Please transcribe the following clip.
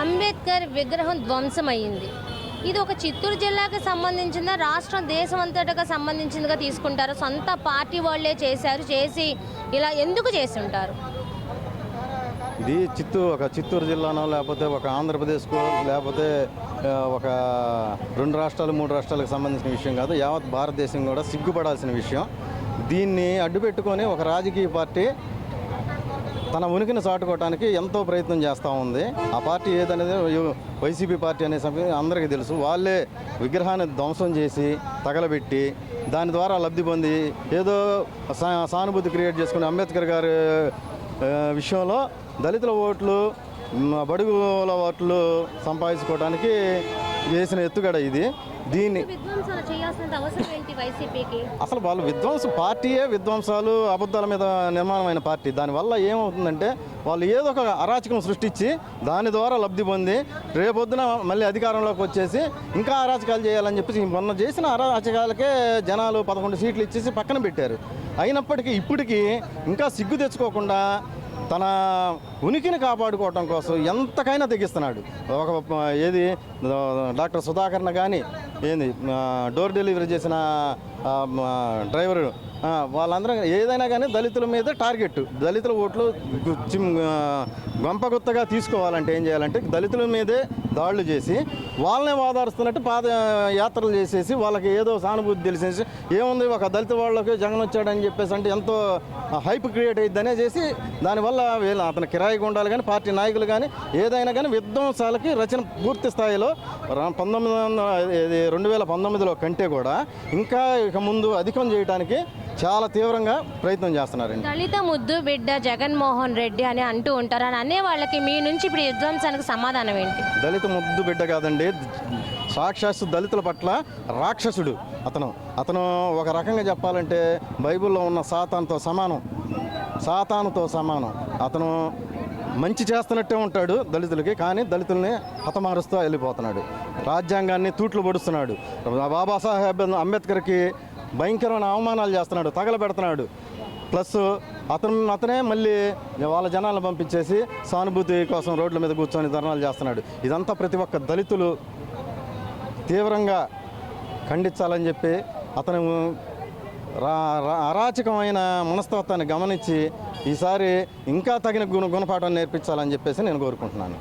అంబేద్కర్ విగ్రహం ధ్వంసమైంది ఇది ఒక చిత్తూరు జిల్లాకి సంబంధించిన రాష్ట్రం దేశం అంతటగా సంబంధించిందిగా తీసుకుంటారు? సొంత పార్టీ వాళ్ళే చేశారు చేసి ఇలా ఎందుకు చేసి ఉంటారు ఇది చిత్తూరు ఒక చిత్తూరు జిల్లానో లేకపోతే ఒక ఆంధ్రప్రదేశ్కో లేకపోతే ఒక రెండు రాష్ట్రాలు మూడు రాష్ట్రాలకు సంబంధించిన విషయం కాదు యావత్ భారతదేశం కూడా సిగ్గుపడాల్సిన విషయం. దీన్ని అడ్డుపెట్టుకొని ఒక రాజకీయ పార్టీ తన ఉనికిని చాటుకోవడానికి ఎంతో ప్రయత్నం చేస్తూ ఉంది. ఆ పార్టీ ఏదనేది వైసీపీ పార్టీ అనే సమయం అందరికీ తెలుసు. వాళ్ళే విగ్రహాన్ని ధ్వంసం చేసి తగలబెట్టి దాని ద్వారా లబ్ధి పొంది ఏదో సా- సానుభూతి క్రియేట్ చేసుకుని అంబేద్కర్ గారి విషయంలో దళితుల ఓట్లు బడుగుల ఓట్లు సంపాదించుకోవడానికి చేసిన ఎత్తుగడ ఇది. దీన్ని అసలు వాళ్ళు విధ్వంసం పార్టీయే విధ్వంసాలు అబద్ధాల మీద నిర్మాణమైన పార్టీ. దానివల్ల ఏమవుతుందంటే వాళ్ళు ఏదో ఒక అరాచకం సృష్టించి దాని ద్వారా లబ్ధి పొంది రేపొద్దున మళ్ళీ అధికారంలోకి వచ్చేసి ఇంకా అరాచకాలు చేయాలని చెప్పేసి మొన్న చేసిన అరాచకాలకే జనాలు పదకొండు సీట్లు ఇచ్చేసి పక్కన పెట్టారు. అయినప్పటికీ ఇప్పటికీ ఇంకా సిగ్గు తెచ్చుకోకుండా తన ఉనికిని కాపాడుకోవటం కోసం ఎంతకైనా తెగిస్తున్నాడు. ఒక ఏది? డాక్టర్ సుధాకర్న కానీ ఏంది? డోర్ డెలివరీ చేసిన డ్రైవరు వాళ్ళందరూ ఏదైనా కానీ దళితుల మీద టార్గెట్ దళితుల ఓట్లు చిమ్- గొంపగుత్తగా తీసుకోవాలంటే ఏం చేయాలంటే దళితుల మీదే దాడులు చేసి వాళ్ళనే వాదారుస్తున్నట్టు పాద యాత్రలు చేసేసి వాళ్ళకి ఏదో సానుభూతి తెలిసేసి ఏముంది ఒక దళిత వాళ్ళకి జగన్ వచ్చాడని చెప్పేసి అంటే ఎంతో హైప్ క్రియేట్ అయ్యిద్దనే చేసి దానివల్ల వీళ్ళు అతని కిరాయి గుండాలు కానీ పార్టీ నాయకులు కానీ ఏదైనా కానీ విధ్వంసాలకి రచన పూర్తి స్థాయిలో పంతొమ్మిది వందల రెండు వేల పంతొమ్మిదిలో కంటే కూడా ఇంకా ఇక ముందు అధికం చేయడానికి చాలా తీవ్రంగా ప్రయత్నం చేస్తున్నారండి. దళిత ముద్దు బిడ్డ జగన్మోహన్ రెడ్డి అని అంటూ ఉంటారు అని అనే వాళ్ళకి మీ నుంచి ఇప్పుడు విధ్వంసానికి సమాధానం ఏంటి? దళిత ముద్దు బిడ్డ కాదండి సాక్షాత్తు దళితుల పట్ల రాక్షసుడు అతను. అతను ఒక రకంగా చెప్పాలంటే బైబిల్లో ఉన్న సాతాన్తో సమానం సాతానుతో సమానం. అతను మంచి చేస్తున్నట్టే ఉంటాడు దళితులకి కానీ దళితుల్ని హతమారుస్తూ వెళ్ళిపోతున్నాడు. రాజ్యాంగాన్ని తూట్లు పొడుస్తున్నాడు. బాబాసాహెబ్ అంబేద్కర్కి భయంకరమైన అవమానాలు చేస్తున్నాడు తగలబెడుతున్నాడు. ప్లస్ అతను అతనే మళ్ళీ వాళ్ళ జనాలను పంపించేసి సానుభూతి కోసం రోడ్ల మీద కూర్చొని ధర్నాలు చేస్తున్నాడు. ఇదంతా ప్రతి ఒక్క దళితులు తీవ్రంగా ఖండించాలని చెప్పి అతను రా రా- అరాచకమైన మనస్తత్వాన్ని గమనించి ఈసారి ఇంకా తగిన గుణ గుణపాఠం నేర్పించాలని చెప్పేసి నేను కోరుకుంటున్నాను.